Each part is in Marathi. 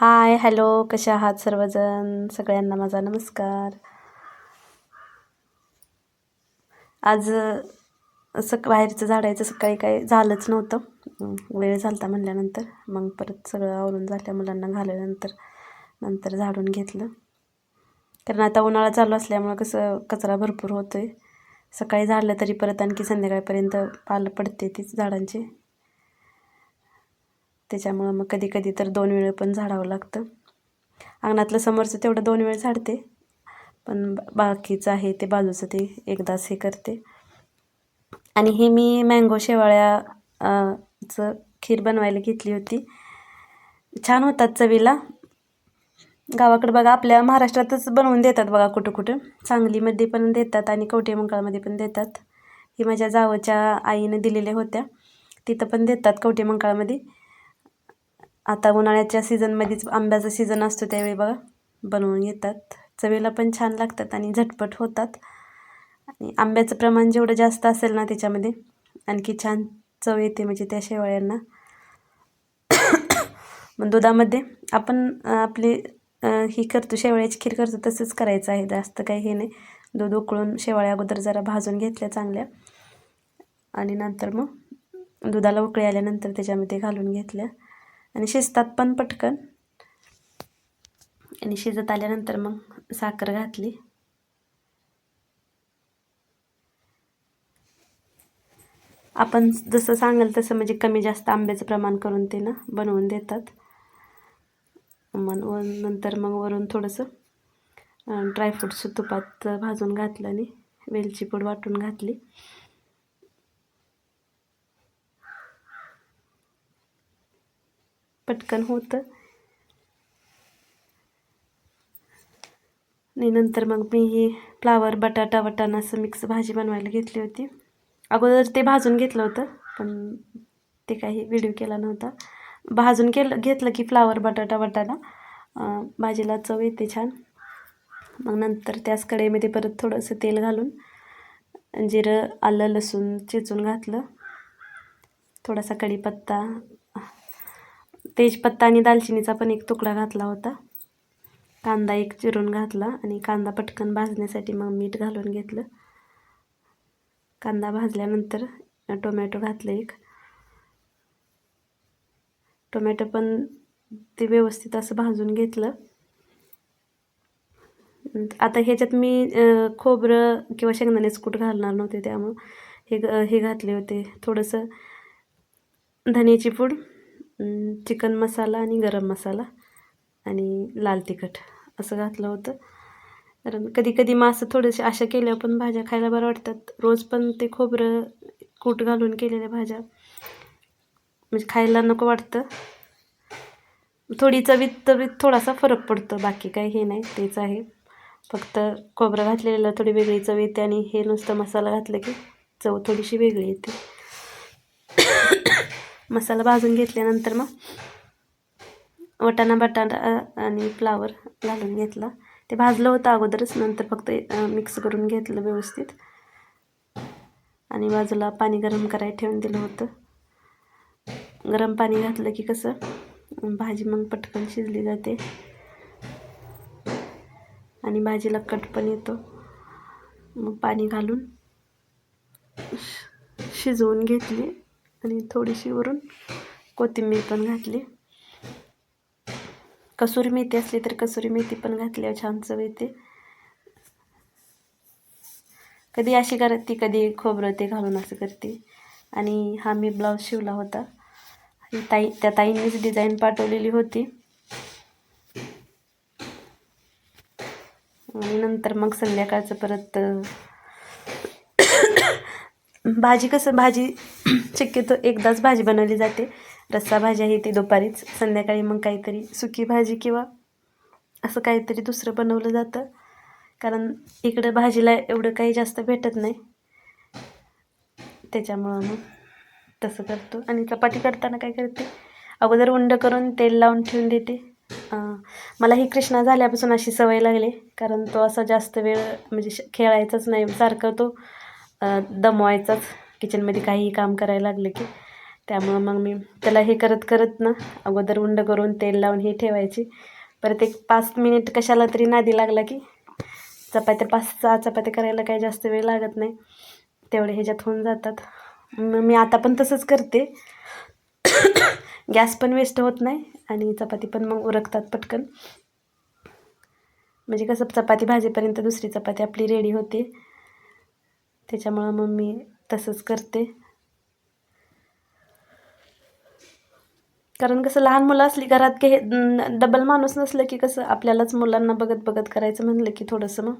हाय हॅलो कशा आहात सर्वजण? सगळ्यांना माझा नमस्कार. आज सक बाहेरचं झाडायचं सकाळी काही झालंच नव्हतं. वेळ झालता म्हणल्यानंतर. मग परत सगळं आवरून झाल्या मुलांना घालल्यानंतर. नंतर झाडून घेतलं. कारण आता उन्हाळा चालू असल्यामुळं कसं कचरा भरपूर होतो आहे सकाळी झाडलं तरी परत आणखी संध्याकाळपर्यंत पालं पडते तीच झाडांची. त्याच्यामुळं मग कधी कधी तर दोन वेळ पण झाडावं लागतं. अंगणातलं समोरचं तेवढं दोन वेळ झाडते. पण बाकीचं आहे ते बाजूचं ते एकदाच हे करते. आणि हे मी मँगो शेवाळ्या चं खीर बनवायला घेतली होती. छान होतात चवीला. गावाकडे बघा आपल्या महाराष्ट्रातच बनवून देतात बघा कुठं कुठं. सांगलीमध्ये पण देतात आणि कवठेमंकाळमध्ये पण देतात. ही माझ्या जावच्या आईनं दिलेल्या होत्या. तिथं पण देतात कवठेमंकाळमध्ये आता उन्हाळ्याच्या सीझनमध्येच आंब्याचा सीझन असतो त्यावेळी बघा. बनवून येतात. चवीला पण छान लागतात आणि झटपट होतात. आणि आंब्याचं प्रमाण जेवढं जास्त असेल ना त्याच्यामध्ये आणखी छान चव येते म्हणजे त्या शेवाळ्यांना. मग दुधामध्ये आपण आपली ही करतो शेवाळ्याची खीर करतो तसंच करायचं आहे. जास्त काही हे नाही. दूध उकळून शेवाळ्या अगोदर जरा भाजून घेतल्या चांगल्या. आणि नंतर मग दुधाला उकळी आल्यानंतर त्याच्यामध्ये घालून घेतल्या. आणि शिजतात पण पटकन. आणि शिजत आल्यानंतर मग साखर घातली. आपण जसं सांगाल तसं म्हणजे कमी जास्त आंब्याचं प्रमाण करून ते ना बनवून देतात. मग व नंतर मग वरून थोडंसं ड्रायफ्रूट्स तुपात भाजून घातलं आणि वेलची पूड वाटून घातली. पटकन होतं. आणि नंतर मग मी ही फ्लावर बटाटा वटाणा असं मिक्स भाजी बनवायला घेतली होती. अगोदर ते भाजून घेतलं होतं पण ते काही व्हिडिओ केला नव्हता. भाजून केलं घेतलं की फ्लावर बटाटा वटाणा भाजीला चव येते छान. मग नंतर त्याच कढईमध्ये परत थोडंसं तेल घालून जिरं आलं लसूण चेचून घातलं. थोडासा कढीपत्ता तेजपत्ता आणि दालचिनीचा पण एक तुकडा घातला होता. कांदा एक चिरून घातला आणि कांदा पटकन भाजण्यासाठी मग मीठ घालून घेतलं. कांदा भाजल्यानंतर टोमॅटो घातलं एक. टोमॅटो पण ते व्यवस्थित असं भाजून घेतलं. आता ह्याच्यात मी खोबरं किंवा शेंगदाण्याचं कूट घालणार नव्हते त्यामुळं हे हे घातले होते. थोडंसं धन्याची पूड चिकन मसाला आणि गरम मसाला आणि लाल तिखट असं घातलं होतं. कारण कधी कधी मासं थोडेसे अशा केल्या पण भाज्या खायला बरं वाटतात. रोज पण ते खोबरं कूट घालून केलेल्या भाज्या म्हणजे खायला नको वाटतं. थोडी चवीत तवीत थोडासा फरक पडतो. बाकी काही हे नाही तेच आहे. फक्त खोबरं घातलेलं थोडी वेगळी चव येते आणि हे नुसतं मसाला घातलं की चव थोडीशी वेगळी येते. मसाला भाजून घेतल्यानंतर मग वटाणा बटाटा आणि फ्लावर घालून घेतला. ते भाजलं होतं अगोदरच नंतर फक्त मिक्स करून घेतलं व्यवस्थित. आणि बाजूला पाणी गरम करायला ठेवून दिलं होतं. गरम पाणी घातलं की कसं भाजी मग पटकन शिजली जाते. आणि भाजीला कट पण येतो. मग पाणी घालून शिजवून घेतली. आणि थोडीशी वरून कोथिंबीर पण घातली. कसुरी मेथी असली तर कसुरी मेथी पण घातली छान चव येते. कधी अशी करते कधी खोबरं ते घालून असं करते. आणि हा मी ब्लाऊज शिवला होता. ताई त्या ताईंनीच डिझाईन पाठवलेली होती. आणि नंतर मग संध्याकाळचं परत भाजी कसं भाजी शक्यतो एकदाच भाजी बनवली जाते. रस्सा भाजी आहे ती दुपारीच संध्याकाळी मग काहीतरी सुकी भाजी किंवा असं काहीतरी दुसरं बनवलं जातं. कारण इकडं भाजीला एवढं काही जास्त भेटत नाही. त्याच्यामुळं मग तसं करतो. आणि चपाती करताना काय करते? अगोदर उंड करून तेल लावून ठेवून देते. मला ही कृष्णा झाल्यापासून अशी सवय लागली. कारण तो असा जास्त वेळ म्हणजे श- खेळायचाच नाही. सारखं तो दमवायचाच. किचनमध्ये काहीही काम करायला लागलं की त्यामुळं मग मी त्याला हे करत करत ना अगोदर उंड करून तेल लावून हे ठेवायची. परत एक पाच मिनिट कशाला तरी नादी लागला की चपात्या पाच सहा चपात्या करायला काही जास्त वेळ लागत नाही. तेवढे ह्याच्यात होऊन जातात. मग मी आता पण तसंच करते. गॅस पण वेस्ट होत नाही आणि चपाती पण मग उरकतात पटकन. म्हणजे कसं चपाती भाजीपर्यंत दुसरी चपाती आपली रेडी होते. त्याच्यामुळं मग मी तसंच करते. कारण कसं लहान मुलं असली घरात की डबल माणूस नसलं की कसं आपल्यालाच मुलांना बघत बघत करायचं म्हणलं की थोडंसं मग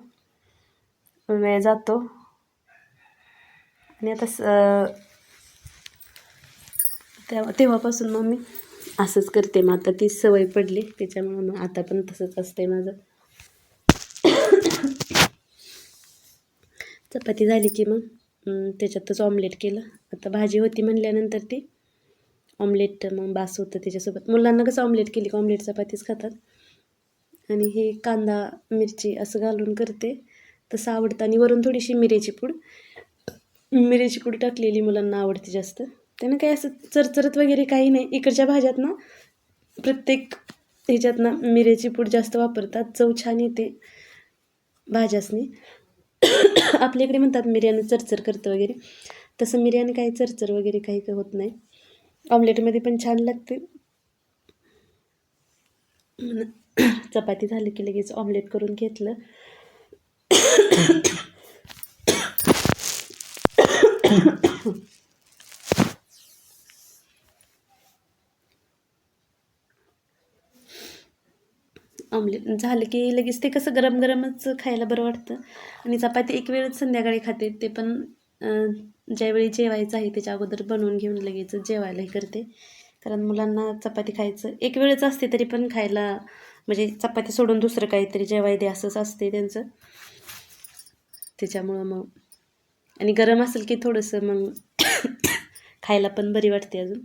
वेळ जातो. आणि आता स तेव्हा तेव्हापासून मग मी असंच करते. मग आता ती सवय पडली. त्याच्यामुळं मग आता पण तसंच असते माझं. चपाती झाली की मग त्याच्यातच ऑमलेट केलं. आता भाजी होती म्हणल्यानंतर ती. ऑमलेट मग बास होतं त्याच्यासोबत. मुलांना कसं ऑमलेट केली की ऑमलेट चपातीच खातात. आणि हे कांदा मिरची असं घालून करते. तसं आवडतं. आणि वरून थोडीशी मिरेची पूड. मिरेची पूड टाकलेली मुलांना आवडते जास्त. त्यानं काही असं चरचरत वगैरे काही नाही. इकडच्या भाज्यात ना प्रत्येक ह्याच्यात ना मिरेची पूड जास्त वापरतात. चव छान येते. भाज्यासनी. आपल्याकडे म्हणतात मिऱ्यानं चरचर करतं वगैरे तसं मिऱ्याने काही चरचर वगैरे काही काही होत नाही ऑमलेटमध्ये पण छान लागते चपाती झाली की लगेच ऑमलेट करून घेतलं ऑमलेट झालं की लगेच ते कसं गरम गरमच खायला बरं वाटतं. आणि चपाती एक वेळच संध्याकाळी खाते. ते पण ज्यावेळी जेवायचं आहे त्याच्या अगोदर बनवून घेऊन लगेच जेवायलाही करते. कारण मुलांना चपाती खायचं एक वेळच असते तरी पण खायला म्हणजे चपाती सोडून दुसरं काहीतरी जेवाय दे असंच असते त्यांचं. त्याच्यामुळं मग आणि गरम असेल की थोडंसं मग खायला पण बरी वाटते अजून.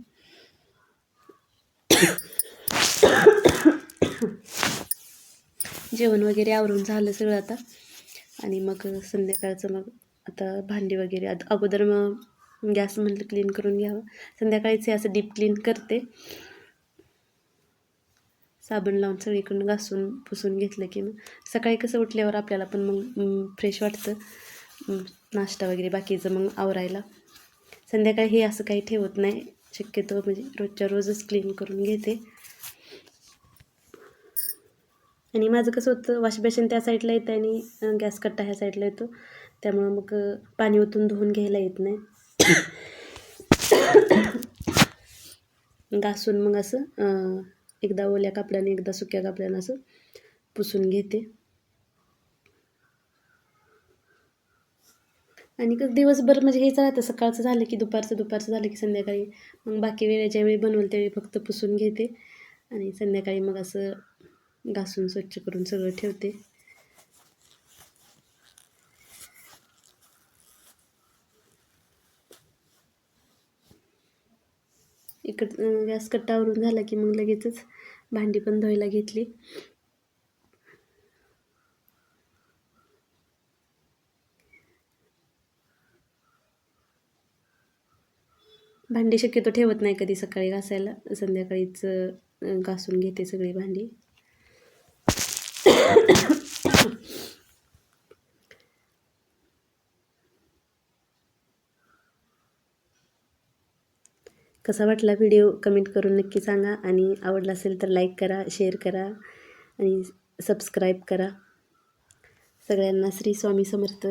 जेवण वगैरे आवरून झालं सगळं आता. आणि मग संध्याकाळचं मग आता भांडी वगैरे आता अगोदर मग गॅस म्हटलं क्लीन करून घ्यावं. संध्याकाळीच हे असं डीप क्लीन करते. साबण लावून सगळीकडून घासून पुसून घेतलं की मग सकाळी कसं उठल्यावर आपल्याला पण मग फ्रेश वाटतं. नाश्ता वगैरे बाकीचं मग आवरायला. संध्याकाळी हे असं काही ठेवत नाही. शक्यतो म्हणजे रोजच्या रोजच क्लीन करून घेते. आणि माझं कसं होतं वॉशबेसिन त्या साईडला येतं आणि गॅस कट्टा ह्या साईडला येतो. त्यामुळं मग पाणी ओतून धुवून घ्यायला येत नाही. घासून मग असं एकदा ओल्या कापड्याने एकदा सुक्या कापड्यानं असं पुसून घेते. आणि कसं दिवसभर म्हणजे हेच राहतं सकाळचं झालं की दुपारचं दुपारचं झालं की संध्याकाळी. मग बाकी वेळेच्या वेळी बनवलं त्यावेळी फक्त पुसून घेते. आणि संध्याकाळी मग असं घासून स्वच्छ करून सगळं ठेवते. इकड गॅस कट्टावरून झाला की मग लगेचच भांडी पण धुवायला घेतली. भांडी शक्यतो ठेवत नाही कधी सकाळी घासायला. संध्याकाळीच घासून घेते सगळी भांडी. कसा वाटला व्हिडिओ कमेंट करून नक्की सांगा. आणि आवडला असेल तर लाईक करा शेअर करा आणि सबस्क्राईब करा. सगळ्यांना श्री स्वामी समर्थ.